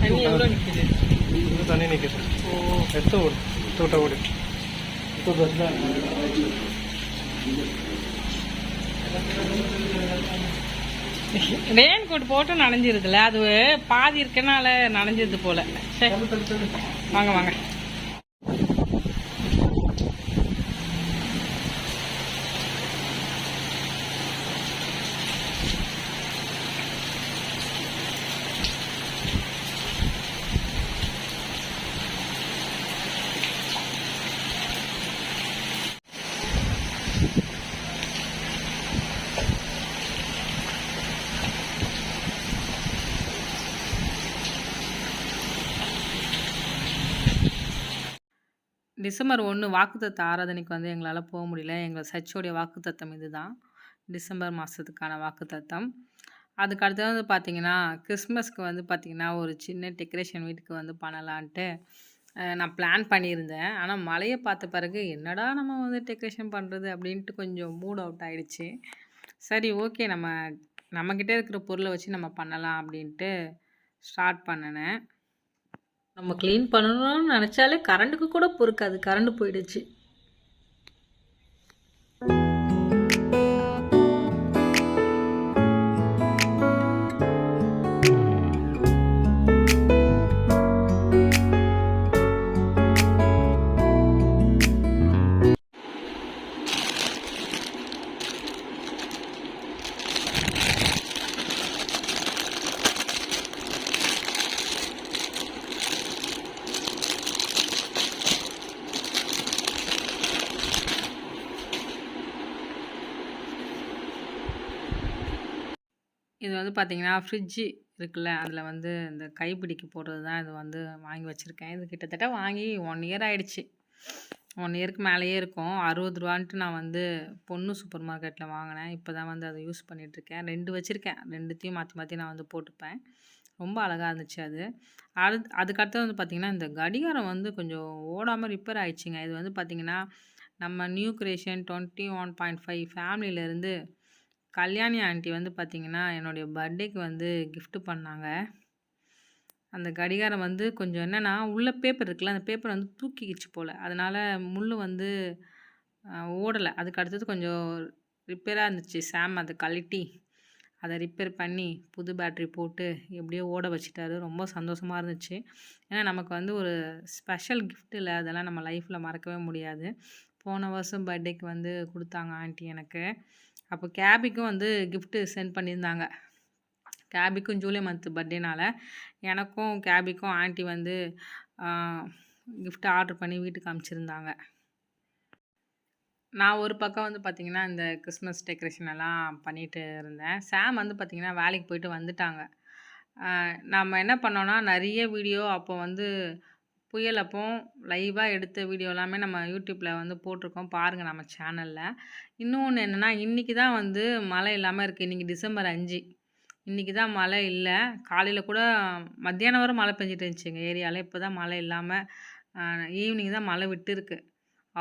தண்ணி எவ்வளோ நிற்கிது இது தண்ணி நிற்கிது ஓ எடுத்து ஓடு தூட்ட ஓடு ரெயின் கோட் போட்டு நனைஞ்சிருதுல. அது பாதி இருக்கனால நனைஞ்சது போல. சரி வாங்க வாங்க. டிசம்பர் ஒன்று வாக்குத்தத்த ஆராதனைக்கு வந்து எங்களால் போக முடியல. எங்கள் சர்ச்சோடைய வாக்குத்தத்தம் இதுதான். டிசம்பர் மாதத்துக்கான வாக்குத்தத்தம். அதுக்கு அடுத்தது வந்து பார்த்திங்கன்னா கிறிஸ்மஸ்க்கு வந்து பார்த்திங்கன்னா ஒரு சின்ன டெக்கரேஷன் வீட்டுக்கு வந்து பண்ணலான்ட்டு நான் பிளான் பண்ணியிருந்தேன். ஆனால் மழையை பார்த்த பிறகு என்னடா நம்ம வந்து டெக்கரேஷன் பண்ணுறது அப்படின்ட்டு கொஞ்சம் மூட் அவுட் ஆகிடுச்சு சரி ஓகே நம்ம நம்மக்கிட்ட இருக்கிற பொருளை வச்சு நம்ம பண்ணலாம் அப்படின்ட்டு ஸ்டார்ட் பண்ணினேன். நம்ம க்ளீன் பண்ணணும்னு நினச்சாலே கரண்ட்டுக்கு கூட பொறுக்காது. கரண்ட் போயிடுச்சு. இது வந்து பார்த்திங்கன்னா ஃப்ரிட்ஜு இருக்குல்ல அதில் வந்து இந்த கைப்பிடிக்கு போடுறது தான் இது வந்து வாங்கி வச்சுருக்கேன். இது கிட்டத்தட்ட வாங்கி ஒன் இயர் ஆயிடுச்சு. ஒன் இயருக்கு மேலேயே இருக்கும். அறுபது ரூபான்ட்டு நான் வந்து பொண்ணு சூப்பர் மார்க்கெட்டில் வாங்கினேன். இப்போ தான் வந்து அதை யூஸ் பண்ணிகிட்ருக்கேன் ரெண்டு வச்சுருக்கேன். ரெண்டுத்தையும் மாற்றி மாற்றி நான் வந்து போட்டுப்பேன். ரொம்ப அழகாக இருந்துச்சு அது. அது அதுக்கடுத்தது வந்து பார்த்திங்கன்னா இந்த கடிகாரம் வந்து கொஞ்சம் ஓடாமல் ரிப்பேர் ஆயிடுச்சுங்க. இது வந்து பார்த்திங்கன்னா நம்ம new creation twenty one point five ஃபேமிலியிலேருந்து Kalyani aunty வந்து பார்த்திங்கன்னா என்னுடைய பர்த்டேக்கு வந்து கிஃப்ட்டு பண்ணாங்க. அந்த கடிகாரம் வந்து கொஞ்சம் என்னென்னா உள்ள பேப்பர் இருக்குல்ல அந்த பேப்பர் வந்து தூக்கிக்கிச்சு போல். அதனால் முள் வந்து ஓடலை. அதுக்கு அடுத்தது கொஞ்சம் ரிப்பேராக இருந்துச்சு. சாம் அதை கழட்டி அதை ரிப்பேர் பண்ணி புது பேட்ரி போட்டு எப்படியோ ஓட வச்சுட்டாரு. ரொம்ப சந்தோஷமாக இருந்துச்சு. ஏன்னா நமக்கு வந்து ஒரு ஸ்பெஷல் கிஃப்ட்டில் அதெல்லாம் நம்ம லைஃப்பில் மறக்கவே முடியாது. போன வருஷம் பர்த்டேக்கு வந்து கொடுத்தாங்க ஆண்டி எனக்கு. அப்போ கேபிக்கும் வந்து கிஃப்ட்டு சென்ட் பண்ணியிருந்தாங்க. கேபிக்கும் ஜூலை மந்த் பர்த்டேனால் எனக்கும் கேபிக்கும் ஆண்டி வந்து கிஃப்ட் ஆர்டர் பண்ணி வீட்டுக்கு அனுப்பிச்சிருந்தாங்க நான் ஒரு பக்கம் வந்து பார்த்திங்கன்னா இந்த கிறிஸ்மஸ் டெக்கரேஷன் எல்லாம் பண்ணிகிட்டு இருந்தேன். சாம் வந்து பார்த்திங்கன்னா வேலைக்கு போயிட்டு வந்துட்டாங்க. நம்ம என்ன பண்ணோன்னா நிறைய வீடியோ அப்போ வந்து புயல் அப்போ லைவாக எடுத்த வீடியோ எல்லாமே நம்ம யூடியூப்பில் வந்து போட்டிருக்கோம். பாருங்கள் நம்ம சேனலில் இன்னொன்று என்னென்னா இன்றைக்கி தான் வந்து மழை இல்லாமல் இருக்குது இன்றைக்கி டிசம்பர் அஞ்சு. இன்றைக்கி தான் மழை இல்லை. காலையில் கூட மத்தியானம் வரை மழை பெஞ்சிட்டு இருந்துச்சு எங்கள் ஏரியாவில் இப்போ தான் மழை இல்லாமல் ஈவினிங் தான் மழை விட்டுருக்கு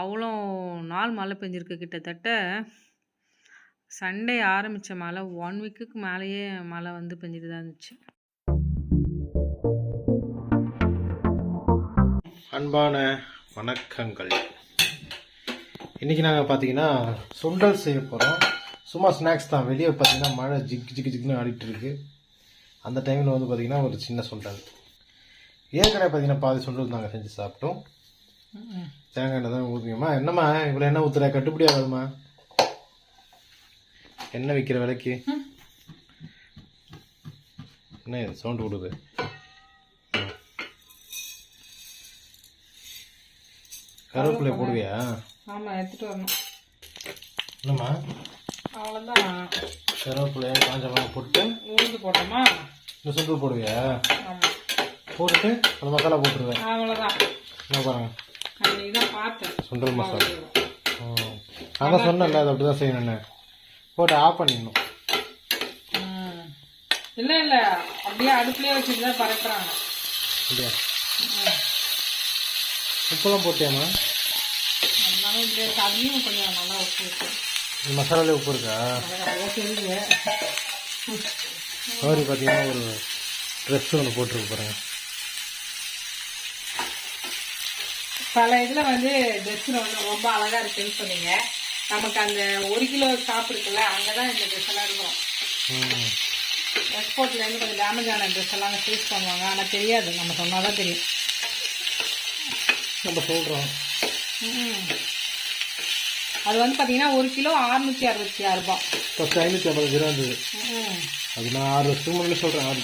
அவ்வளோ நாள் மழை பெஞ்சிருக்கு கிட்டத்தட்ட. சண்டே ஆரம்பித்த மழை ஒன் வீக்குக்கு மேலேயே மழை வந்து பெஞ்சிட்டு தான் இருந்துச்சு. அன்பான வணக்கங்கள். இன்றைக்கி நாங்கள் பார்த்தீங்கன்னா சுண்டல் செய்ய போகிறோம் சும்மா ஸ்நாக்ஸ் தான். வெளியே பார்த்தீங்கன்னா மழை ஜிக் ஜிக் ஜிக்னு ஆடிட்டு இருக்கு. அந்த டைமில் வந்து பார்த்தீங்கன்னா ஒரு சின்ன சுண்டல். ஏற்கனவே பார்த்தீங்கன்னா பாதி சுண்டல் நாங்கள் செஞ்சு சாப்பிட்டோம். தேங்காய் எண்ணெய் தான் ஊற்றுங்கம்மா என்னம்மா இவ்வளோ எண்ணெய் ஊற்றுற கட்டுப்படி ஆகாதும்மா எண்ணெய் விற்கிற விலைக்கு. என்ன சவுண்டு விடுது கருவேப்பிலை போடுவியா? ஆமாம் எடுத்துகிட்டு வரணும். என்னம்மா? அவ்வளோதான் கருவேப்பிலை காஞ்ச போட்டு உளுந்து போட்டோமா? இந்த சுண்டல் போடுவியா? ஆமாம் போட்டுட்டு அந்த மசாலா போட்டுருவேன். அவ்வளோதான் என்ன பாருங்க. அன்றைக்கி தான் பார்த்தேன். சுண்டல் மசாலா. அதான் சொன்னேன்ல அது அப்படி தான் செய்யணும்னு. போட்டு ஆஃப் பண்ணிடணும். இல்லை இல்லை. அப்படியே அடுப்புலேயே வச்சுட்டு தான் பரப்புறாங்க அப்படியா உப்பெல்லாம் போட்டியாம்மா? எல்லாமே இப்படியே இருக்கு அதுலேயும் கொஞ்சம் நல்லா உப்பு இருக்கு. மசாலாலே உப்பு இருக்கா? சோரி பார்த்தீங்கன்னா ஒரு ட்ரெஸ் ஒன்று போட்டிருக்கு பாருங்க. பல இதில் வந்து ட்ரெஸ் வந்து ரொம்ப அழகாக இருக்குன்னு சொன்னீங்க. நமக்கு அந்த ஒரு கிலோ ஷாப் இருக்குல்ல அங்கே தான் இந்த ட்ரெஸ் எல்லாம் இருக்கும். எக்ஸ்போர்ட்லேருந்து கொஞ்சம் டேமேஜ் ஆன ட்ரெஸ் எல்லாம் சேல்ஸ் பண்ணுவாங்க. ஆனால் தெரியாது நம்ம சொன்னால் தான் தெரியும். நம்ம சொல்கிறோம். அது வந்து பார்த்தீங்கன்னா ஒரு கிலோ அறுநூற்றி அறுபத்தி ஆறு ரூபாய் ஃபஸ்ட் ஐநூற்றி ஐம்பது ரூபா இருந்தது. அது நான் ஆறு வருஷத்துக்கு முன்னாடி சொல்கிறேன் ஆறு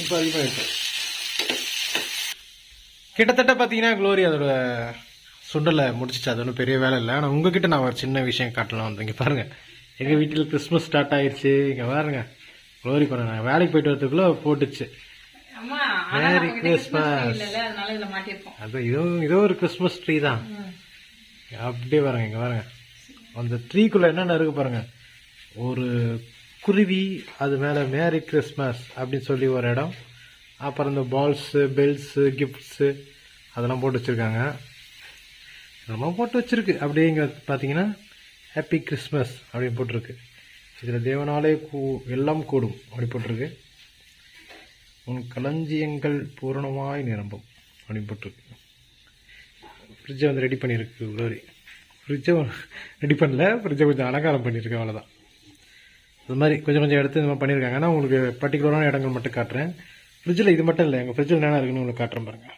இப்போ அதிகமாகிட்டு கிட்டத்தட்ட பார்த்தீங்கன்னா க்ளோரி அதோட சுண்டலை முடிச்சிச்சு. அது ஒன்றும் பெரிய வேலை இல்லை. ஆனால் உங்ககிட்ட நான் ஒரு சின்ன விஷயம் காட்டலாம் வந்து இங்கே பாருங்கள் எங்கள் வீட்டில் கிறிஸ்மஸ் ஸ்டார்ட் ஆயிடுச்சு இங்கே பாருங்க. க்ளோரி பண்ண நான் வேலைக்கு போயிட்டு வரதுக்குள்ளே போட்டுச்சு. இதில் மாட்டியிருக்கோம் அது இதுவும் இதோ ஒரு கிறிஸ்மஸ் ட்ரீ தான். அப்படியே பாருங்க இங்கே பாருங்க. அந்த ட்ரீக்குள்ளே என்னென்ன இருக்கு பாருங்க. ஒரு குருவி அது மேலே மேரி கிறிஸ்மஸ் அப்படின்னு சொல்லி ஒரு இடம். அப்புறம் இந்த பால்ஸு பெல்ஸு கிஃப்ட்ஸு அதெல்லாம் போட்டு வச்சுருக்காங்க. நம்ம போட்டு வச்சிருக்கு. அப்படியே இங்கே பார்த்தீங்கன்னா ஹாப்பி கிறிஸ்மஸ் அப்படின்னு போட்டிருக்கு. இதில் தேவனாலே கூ எல்லாம் கூடும் அப்படி போட்டிருக்கு. உன் களஞ்சியங்கள் பூரணமாய் நிரம்பும். அப்படின்னு போட்டிருக்கு ஃப்ரிட்ஜை வந்து ரெடி பண்ணியிருக்கு உள்ளவரி ஃப்ரிட்ஜை ரெடி பண்ணல ஃப்ரிட்ஜை கொஞ்சம் அலங்காரம் பண்ணியிருக்கு அவ்வளோதான் அது மாதிரி கொஞ்சம் கொஞ்சம் எடுத்து இந்த மாதிரி பண்ணியிருக்காங்க ஆனால் உங்களுக்கு பர்டிகுலரான இடங்கள் மட்டும் காட்டுறேன். ஃப்ரிட்ஜில் இது மட்டும் இல்லை எங்கள் ஃப்ரிட்ஜில் என்ன இருக்குன்னு உங்களுக்கு காட்டுறேன் பாருங்க.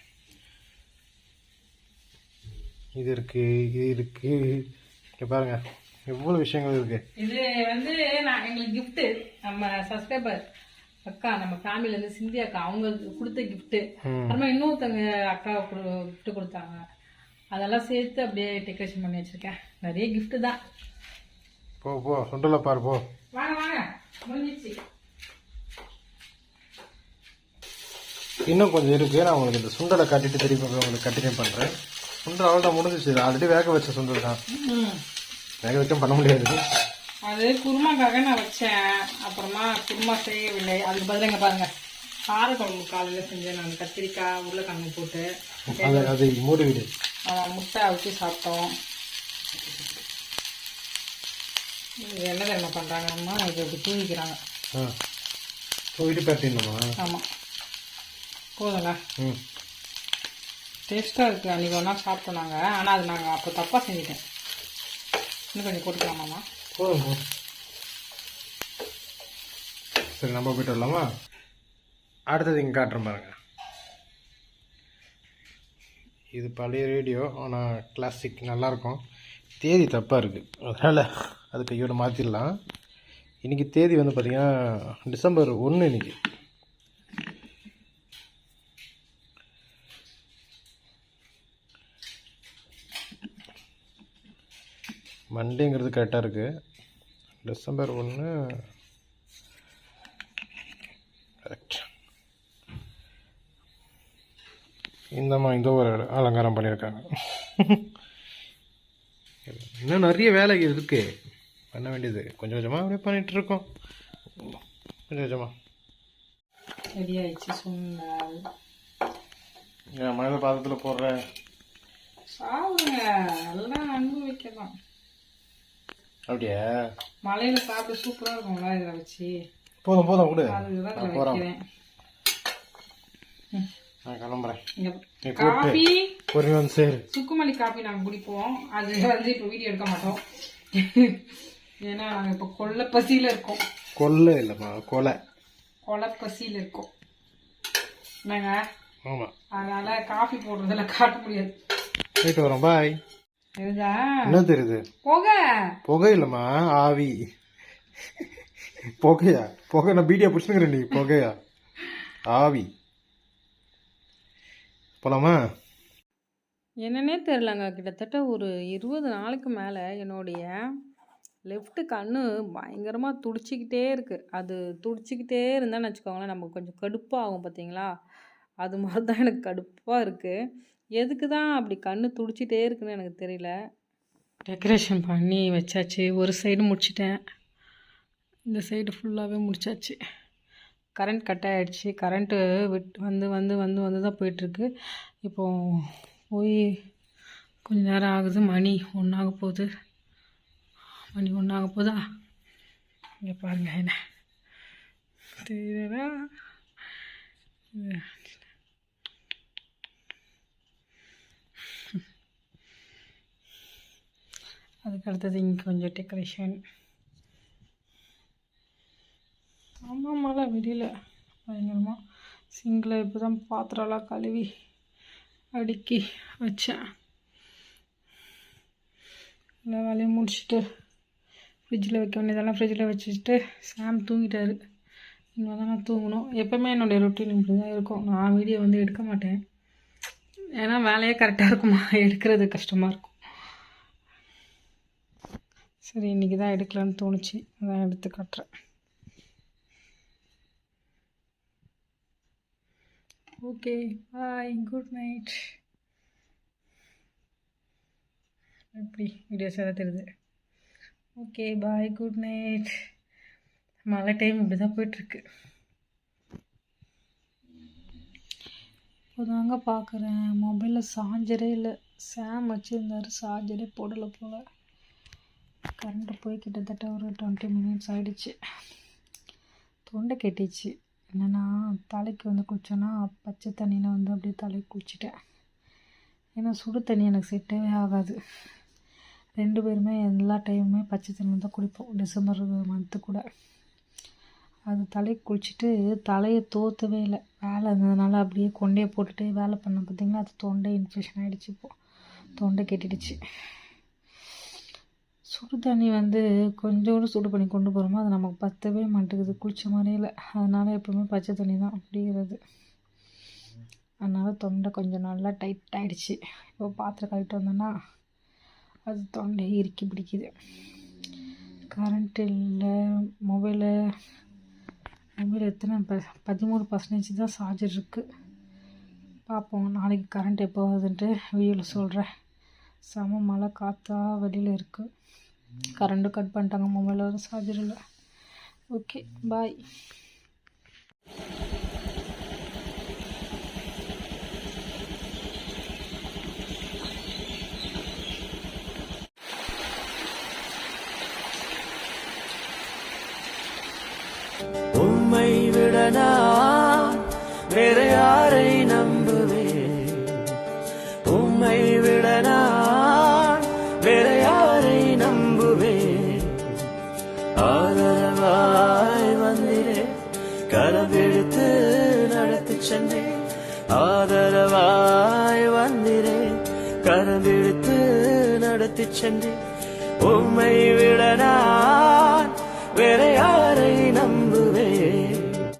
இது இருக்குது இது இருக்குது இங்கே பாருங்க. எவ்வளோ விஷயங்கள் இருக்குது இது வந்து நான் எங்களுக்கு கிஃப்ட்டு நம்ம சப்ஸ்கிரைபர் அக்கா நம்ம ஃபேமிலில இருந்து சிந்தி அக்கா அவங்களுக்கு கொடுத்த ம். அப்புறமா இன்னொருத்தவங்க அக்கா gift கொடுத்தாங்க. அதெல்லாம் சேர்த்து அப்படியே டெக்கரேஷன் பண்ணி வச்சிருக்கேன். நிறைய gift தான். போ போ சுண்டலை பாரு போ. வாங்க வாங்க. முடிஞ்சிச்சு இன்னும் கொஞ்சம் இருக்குது நான் உங்களுக்கு இந்த சுண்டலை கட்டிட்டு திருப்பி உங்களுக்கு கண்டினியூ பண்ணுறேன் சுண்டல் அவ்வளோதான் முடிஞ்சிச்சு ஆல்ரெடி வேக வச்ச சுண்டல் தான். வேக வைக்க பண்ண முடியாது. அது குருமாக்காக நான் வச்சேன். அப்புறமா குருமா செய்யவில்லை. அதுக்கு பதிலா இங்க பாருங்க. காரக்குழம்பு காலையில செஞ்சேன் நான். கத்திரிக்காய் உருளைக்கிழங்கு போட்டு. அது மூடி விடு. முட்டை அவிச்சு சாப்பிட்டோம். இது என்ன தெரியுமா பண்றாங்கன்னா இது இப்படி தூங்கிக்கிறாங்க. ஆ. போயிட்டு பேட்டிடணுமா ஆமா. போதுங்க ம். டேஸ்ட்டாக இருக்குது அன்றைக்கி நாள் சாப்பிட்டோம் நாங்கள் ஆனால் அது நாங்கள் அப்போ தப்பாக செஞ்சுட்டேன். இன்னும் கொஞ்சம் போட்டுக்கலாமாம்மா போதும். போதும் சரி நம்ம போய்ட்டு வரலாமா? அடுத்தது இங்கே காட்டுறேன் பாருங்க. இது பழைய ரேடியோ ஆனால் கிளாசிக் நல்லாயிருக்கும். தேதி தப்பாக இருக்குது அதனால் அது கையோட மாற்றிடலாம் இன்றைக்கி தேதி வந்து பார்த்திங்கன்னா டிசம்பர் ஒன்று இன்னைக்கு. மண்டேங்கிறது கரெக்டாக இருக்குது டிசம்பர் ஒன்று கரெக்ட் இந்தம்மா இந்த ஒரு அலங்காரம் பண்ணியிருக்காங்க இன்னும் நிறைய வேலை இருக்கு. பண்ண வேண்டியது. கொஞ்சம் கொஞ்சமாக அப்படியே பண்ணிட்டு இருக்கோம். கொஞ்சம் கொஞ்சமாக ரெடி ஆயிடுச்சு மனித பாதத்தில் போடுற? சாப்பிடுங்க எல்லாம் அனுபவிக்கலாம். அப்படியா? மலையில சாப்பிட சூப்பரா இருக்கும்ல இதில் வச்சு. போதும் போதும் விடு. அதுதான் நான் போகிறேன் நான் கிளம்புறேன். இங்க நீ போட்டு காஃபி பொறுமை வந்து சரி சுக்குமல்லி காஃபி நாங்கள் குடிப்போம். அது வந்து இப்போ வீடியோ எடுக்க மாட்டோம். ஏன்னா நாங்கள் இப்போ கொல்ல பசியில் இருக்கோம். கொல்லை இல்லைம்மா கொலை. கொலை பசியில் இருக்கோம். என்னங்க? ஆமாம் அதனால காஃபி போடுறதுல காட்ட முடியாது. போயிட்டு வரோம் பாய். என்ன தெரியுது? போக. புகை இல்லைம்மா ஆவி. புகையா? புகை நான் பீடியா பிடிச்சுக்கிறேன் நீ புகையா? ஆவி. போலாமா? என்னன்னே தெரிலங்க கிட்டத்தட்ட ஒரு இருபது நாளைக்கு மேலே என்னுடைய லெஃப்ட் கண்ணு பயங்கரமாக துடிச்சிக்கிட்டே இருக்குது அது துடிச்சிக்கிட்டே இருந்தான்னு வச்சுக்கோங்களேன் நமக்கு கொஞ்சம் கடுப்பாகும் பார்த்தீங்களா அது மாதிரி தான் எனக்கு கடுப்பாக இருக்குது எதுக்கு தான் அப்படி கண்ணு துடிச்சிட்டே இருக்குன்னு எனக்கு தெரியல. டெக்கரேஷன் பண்ணி வச்சாச்சு. ஒரு சைடு முடிச்சிட்டேன். இந்த சைடு ஃபுல்லாகவே முடிச்சாச்சு. கரண்ட் கட் ஆகிடுச்சு கரண்ட்டு விட் வந்து வந்து வந்து வந்து தான் போயிட்டுருக்கு. இப்போ போய் கொஞ்ச நேரம் ஆகுது. மணி ஒன்றாக போகுது. மணி ஒன்றாக போதா இங்கே பாருங்க. என்ன? தெரியலா அதுக்கு அடுத்தது இங்கே கொஞ்சம் டெக்கரேஷன் ஆமாம் மழை வெளியில் பயங்கரமாக சிங்கில் இப்போ தான் பாத்திரம்லாம் கழுவி அடுக்கி வச்சேன். எல்லா வேலையும் முடிச்சுட்டு ஃப்ரிட்ஜில் வைக்க வேண்டியதெல்லாம் ஃப்ரிட்ஜில் வச்சுட்டு சாம் தூங்கிட்டாரு. இன்னும் தான் நான் தூங்கணும். எப்போவுமே என்னுடைய ரொட்டீன் இப்படி தான் இருக்கும். நான் வீடியோ வந்து எடுக்க மாட்டேன். ஏன்னா வேலையே கரெக்டாக இருக்குமா? எடுக்கிறது கஷ்டமாக இருக்கும். சரி இன்றைக்கி தான் எடுக்கலான்னு தோணுச்சு. அதான் எடுத்து காட்டுறேன். Okay bye good night. எப்படி வீடியோஸ் எதாவது தெரியுது? Okay bye good night. மழை டைம் இப்படி தான் போயிட்டுருக்கு. இப்போதாங்க பார்க்குறேன் மொபைலில் சார்ஜரே இல்லை. சாம் வச்சுருந்தாரு. சார்ஜரே போடலை போல். கரண்ட்டு போய் கிட்டத்தட்ட ஒரு டுவெண்ட்டி மினிட்ஸ் ஆகிடுச்சு தொண்டை கெட்டிச்சு. என்னென்னா தலைக்கு வந்து குளிச்சோன்னா பச்சை தண்ணியில் வந்து அப்படியே தலைக்கு குளிச்சிட்டேன் ஏன்னா சுடு தண்ணி எனக்கு செட்டே ஆகாது. ரெண்டு பேருமே எல்லா டைமுமே பச்சை தண்ணி தான் குளிப்போம் டிசம்பர் மந்த்து கூட. அது தலைக்கு குளிச்சுட்டு தலையை தோற்றவே இல்லை. வேலை இருந்ததுனால அப்படியே கொண்டையை போட்டுட்டு வேலை பண்ண பார்த்திங்கன்னா அது தொண்டை இன்ஃபெக்ஷன் ஆகிடுச்சு இப்போது தொண்டை கெட்டிடுச்சு. சுடு தண்ணி வந்து கொஞ்சோண்டு சூடு பண்ணி கொண்டு போகிறோமோ அது நமக்கு பத்தவே மாட்டேங்குது. குளிச்ச மாதிரியே இல்லை. அதனால் எப்பவுமே பச்சை தண்ணி தான் அப்படிங்கிறது. அதனால் தொண்டை கொஞ்சம் நல்லா டைட் ஆகிடுச்சு இப்போ பாத்திரம் கழிட்டு வந்தோன்னா அது தொண்டையை இறுக்கி பிடிக்குது. கரண்ட் இல்லை மொபைலு மொபைல் எத்தனை ப பதிமூணு பர்சன்டேஜ் தான் சார்ஜர் இருக்குது பார்ப்போம் நாளைக்கு கரண்ட் எப்போ வருதுன்ட்டு வீடியோவில் சொல்கிறேன் செம மழை காற்றா வெளியில் இருக்குது கரண்ட்டு கட் பண்ணிட்டாங்க. மொபைலில் வர சார்ஜர் இல்லை. ஓகே பாய் உம்மை விட சென்று உம்மை விட நான் வேறையா